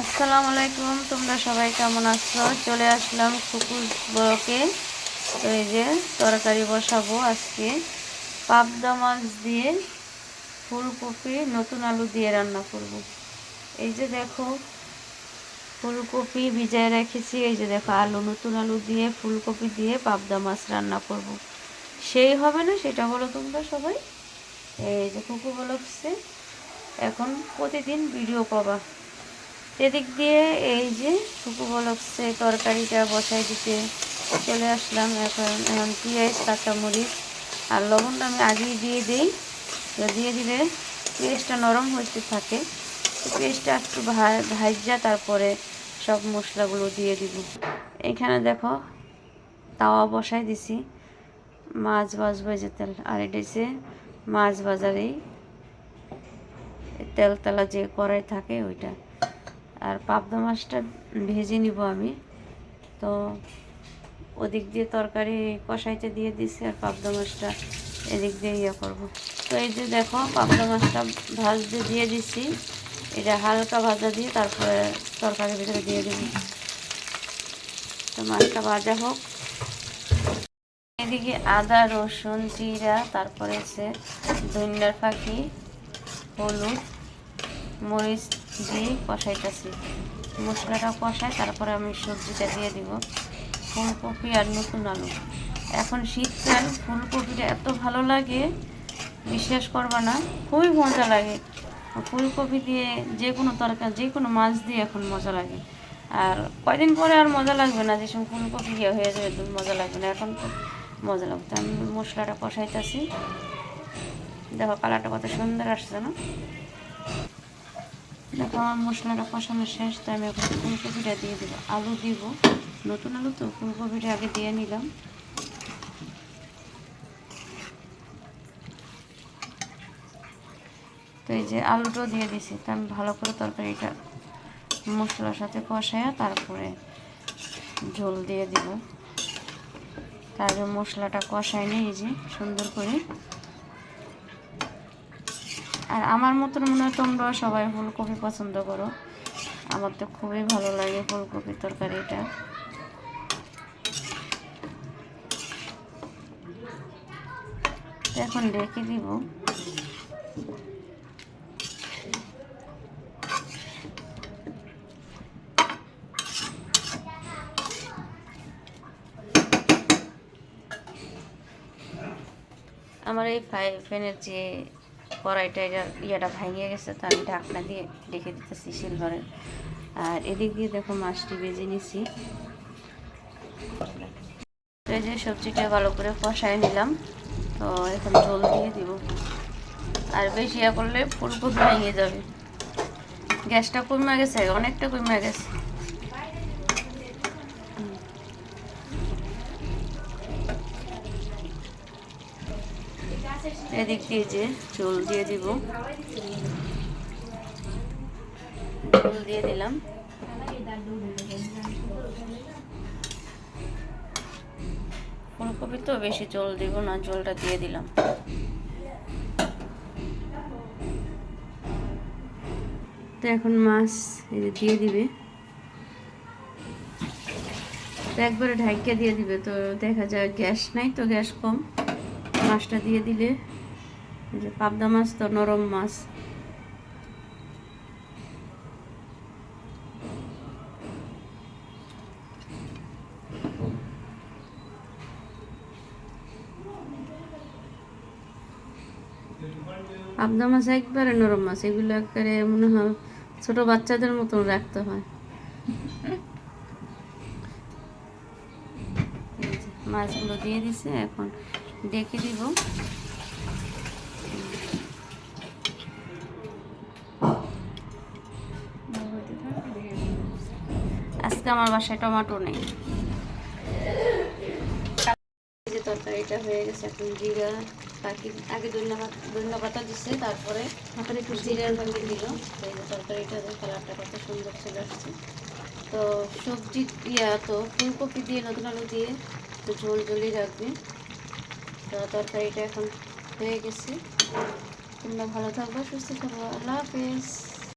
আসসালামু আলাইকুম, তোমরা সবাই কেমন আছো? চলে আসলাম কুকুর ব্লকে তো এই যে তরকারি বসাবো আজকে। পাবদা মাছ দিয়ে ফুলকপি, নতুন আলু দিয়ে রান্না করব। এই যে দেখো, ফুলকপি ভিজায় রেখেছি। এই যে দেখো, আলু, নতুন আলু দিয়ে ফুলকপি দিয়ে পাবদা মাছ রান্না করব। সেই হবে না, সেটা বলো তোমরা সবাই। এই যে কুকুর বলছে এখন প্রতিদিন ভিডিও পাবা এদিক দিয়ে এই যে বলকছে তরকারিটা বসাই দিতে চলে আসলাম এখন। এখন পেঁয়াজ, কাঁচামরিচ আর লবণটা আমি আগেই দিয়ে দিই। দিয়ে দিলে পেঁয়াজটা নরম হতে থাকে। পেঁয়াজটা একটু ভাজা তারপরে সব মশলাগুলো দিয়ে দিব। এখানে দেখো তাওয়া বসাই দিছি। মাছ ভাজবো যে তেল, আর এটা মাছ বাজারেই তেল তেলা যে কড়াই থাকে ওইটা। আর পাবদা মাছটা ভেজে নিব আমি। তো ওদিক দিয়ে তরকারি কষাইতে দিয়ে দিছি আর পাবদা মাছটা এদিক দিয়ে ইয়ে করব। তো এই যে দেখো, পাবদা মাছটা ভাজতে দিয়ে দিছি। এটা হালকা ভাজা দিয়ে তারপরে তরকারির ভিতরে দিয়ে দিব। তো মাছটা ভাজা হোক। এদিকে আদা, রসুন, জিরা, তারপরে হচ্ছে ধনিয়ার পাখি, হলুদ, মরিচ দিয়ে কষাইতেছি। মশলাটা কষাই তারপরে আমি সবজিটা দিয়ে দিব। ফুলকপি আর নতুন আলু। এখন শীতকাল, ফুলকপিটা এত ভালো লাগে, বিশ্বাস করবা না, খুবই মজা লাগে। ফুলকপি দিয়ে যে কোনো তরকারি যে কোনো মাছ দিয়ে এখন মজা লাগে। আর কয়দিন পরে আর মজা লাগবে না, যে সময় ফুলকপি ইয়ে হয়ে যাবে মজা লাগবে না। এখন তো মজা লাগবে। আমি মশলাটা কষাইতেছি। দেখো, কালারটা কত সুন্দর আসছে না? দেখো আমার মশলাটা কষানো শেষ তো আমি এখন ফুলকপিটা দিয়ে দেবো। আলু দিব। নতুন আলু তো, ফুলকপিটা আগে দিয়ে নিলাম। তো এই যে আলুটাও দিয়ে দিছি, তো আমি ভালো করে তরকারিটা মশলার সাথে কষায়া তারপরে ঝোল দিয়ে দিব। তারপরে মশলাটা কষায় নিয়ে এই যে, সুন্দর করে। আর আমার মতন মনে হয় তোমরা সবাই ফুলকপি পছন্দ করো। আমার তো খুবই ভালো লাগে ফুলকপির তরকারিটা। এখন রেখে দিব। আমার এই ফ্যানের যে কড়াইটা ইয়েটা ভাঙিয়ে গেছে, তো আমি ঢাকনা দিয়ে রেখে দিতেছি সিলভারের আর এদিক দিয়ে দেখো মাছটি বেজে নিছি। এই যে সবজিটা ভালো করে কষায় নিলাম, তো এখন জল দিয়ে দিব। আর বেশি ইয়ে করলে ফুলকপি ভেঙে যাবে। গ্যাসটা কমে গেছে, অনেকটা কমে গেছে। এদিক দিয়ে যে চুল দিয়ে দিব। চুল দিয়ে দিলাম। ফুলকপি তো বেশি জল দিব না জলটা দিয়ে দিলাম। তো এখন মাছ দিয়ে দিবে। তো একবারে ঢাকিয়ে দিয়ে দিবে, তো দেখা যায় গ্যাস নাই, তো গ্যাস কম। মাছটা দিয়ে দিলে। যে পাবদা মাছ, তো নরম মাছ। পাবদা মাছ একবারে নরম মাছ, এগুলো একবারে মনে হয় ছোট বাচ্চাদের মতন রাখতে হয়। মাছগুলো দিয়ে দিছে, এখন ডেকে দিব। আজকে আমার বাসায় টমেটো নেই। তরকারিটা হয়ে গেছে এখন জিরা বাকি আগে ধন্যবাদ ধন্যবাদ দিচ্ছে তারপরে এখন একটু জিরার ভাঙি দিল। এই তরকারিটা কালারটা কত সুন্দর চলে আসছে। তো সবজি ইয়া তো ফুলকপি দিয়ে নতুন আলু দিয়ে তো ঝোল ঝোলই রাখবে। তো তরকারিটা এখন হয়ে গেছে। তোমরা ভালো থাকব সুস্থ থাকব। আল্লাহ হাফেজ।